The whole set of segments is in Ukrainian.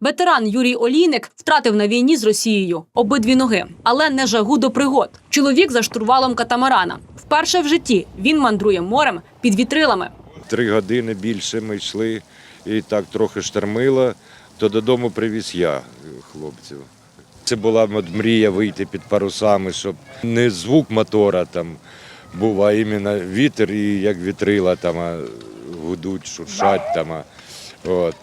Ветеран Юрій Олійник втратив на війні з Росією обидві ноги, але не жагу до пригод. Чоловік за штурвалом катамарана. Вперше в житті він мандрує морем під вітрилами. Три години більше ми йшли і так трохи штормило, то додому привіз я хлопців. Це була мрія вийти під парусами, щоб не звук мотора там був, а іменно вітер і як вітрила там гудуть, шуршать там. От.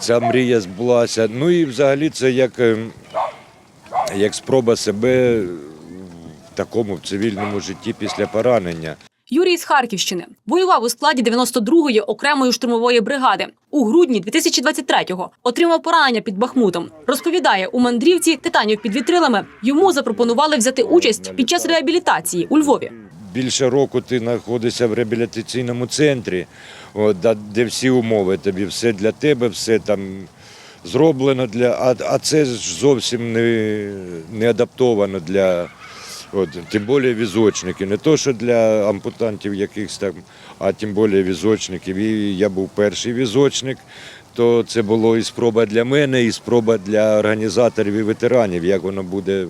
Ця мрія збулася. Ну і взагалі це як, е, як спроба себе в такому в цивільному житті після поранення. Юрій з Харківщини воював у складі 92-ї окремої штурмової бригади. У грудні 2023-го отримав поранення під Бахмутом. Розповідає, у мандрівці титанів під вітрилами йому запропонували взяти участь під час реабілітації у Львові. Більше року ти знаходишся в реабілітаційному центрі, от, де всі умови тобі, все для тебе, все там зроблено для. А, а це ж зовсім не, не адаптовано для. От, тим більше візочники. Не то, що для ампутантів якихось там, а тим більше візочників. І я був перший візочник, то це було і спроба для мене, і спроба для організаторів і ветеранів, як воно буде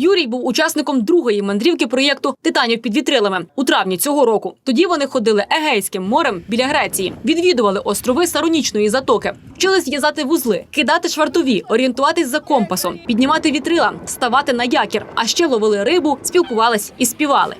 Юрій був учасником другої мандрівки проєкту Титанів під вітрилами у травні цього року. Тоді вони ходили Егейським морем біля Греції, відвідували острови Саронічної затоки, вчили зв'язати вузли, кидати швартові, орієнтуватись за компасом, піднімати вітрила, ставати на якір. А ще ловили рибу, спілкувались і співали.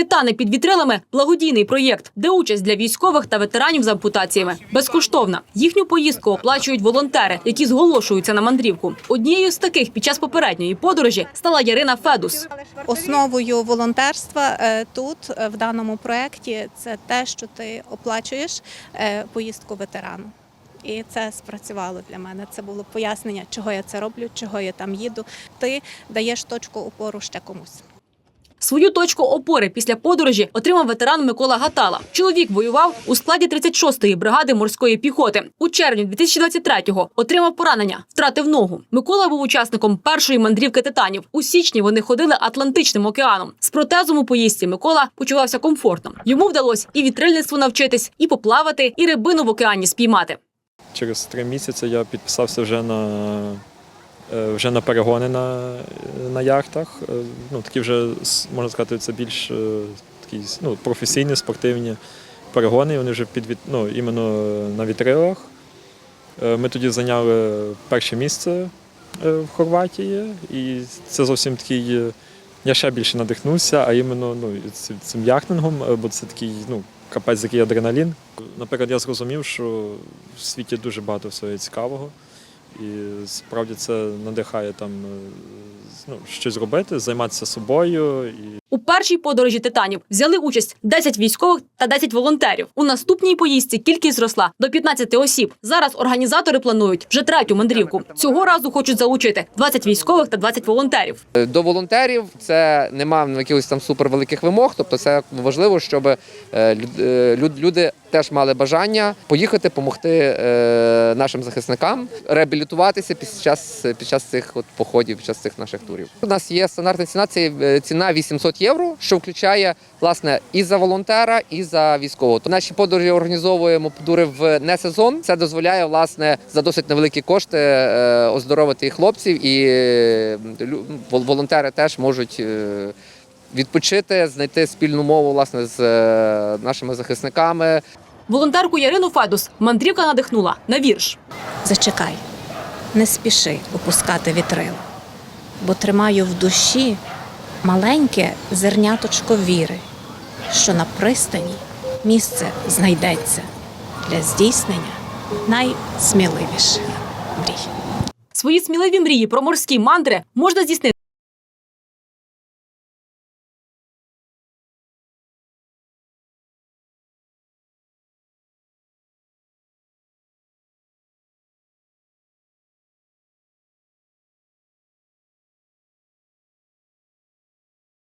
Титани під вітрилами благодійний проєкт, де участь для військових та ветеранів з ампутаціями безкоштовна. Їхню поїздку оплачують волонтери, які зголошуються на мандрівку. Однією з таких під час попередньої подорожі стала Ярина Федус. Основою волонтерства е, тут е, в даному проєкті це те, що ти оплачуєш е, поїздку ветерану. І це спрацювало для мене. Це було пояснення, чого я це роблю, чого я там їду. Ти даєш точку опору ще комусь. Свою точку опори після подорожі отримав ветеран Микола Гатала. Чоловік воював у складі 36-ї бригади морської піхоти. У червні 2023-го отримав поранення, втратив ногу. Микола був учасником першої мандрівки титанів. У січні вони ходили Атлантичним океаном. З протезом у поїздці Микола почувався комфортно. Йому вдалося і вітрильництву навчитись, і поплавати, і рибину в океані спіймати. Через три місяці я підписався вже на, вже на перегони на, на яхтах. Е, Ну, такі вже, можна сказати, це більш е, такі ну, професійні спортивні перегони. Вони вже під, ну, іменно на вітрилах. Е, Ми тоді зайняли перше місце е, в Хорватії, і це зовсім такий. е, Я ще більше надихнувся, а іменно ну, цим яхтингом, е, бо це такий ну, капець який адреналін. Наприклад, я зрозумів, що в світі дуже багато всього цікавого, і справді це надихає там е, ну, щось робити, займатися собою. І У першій подорожі титанів взяли участь 10 військових та 10 волонтерів. У наступній поїздці кількість зросла до 15 осіб. Зараз організатори планують вже третю мандрівку. Цього разу хочуть залучити 20 військових та 20 волонтерів. До волонтерів це нема якихось там супервеликих вимог. Тобто, це важливо, щоб е, люд- е, люд- люди теж мали бажання поїхати, допомогти нашим захисникам реабілітуватися під час під час цих от походів, під час цих наших турів. У нас є стандартна ціна, це е, ціна 800 євро, що включає власне і за волонтера, і за військового. Наші подорожі організовуємо тури в несезон. Це дозволяє власне за досить невеликі кошти е, оздоровити і хлопців, і е, волонтери теж можуть. Відпочити, знайти спільну мову власне з е, нашими захисниками, Волонтерку Ярину Федус мандрівка надихнула на вірш. Зачекай, не спіши опускати вітрила, бо тримаю в душі маленьке зерняточко віри, що на пристані місце знайдеться для здійснення найсміливіших мрій. Свої сміливі мрії про морські мандри можна здійснити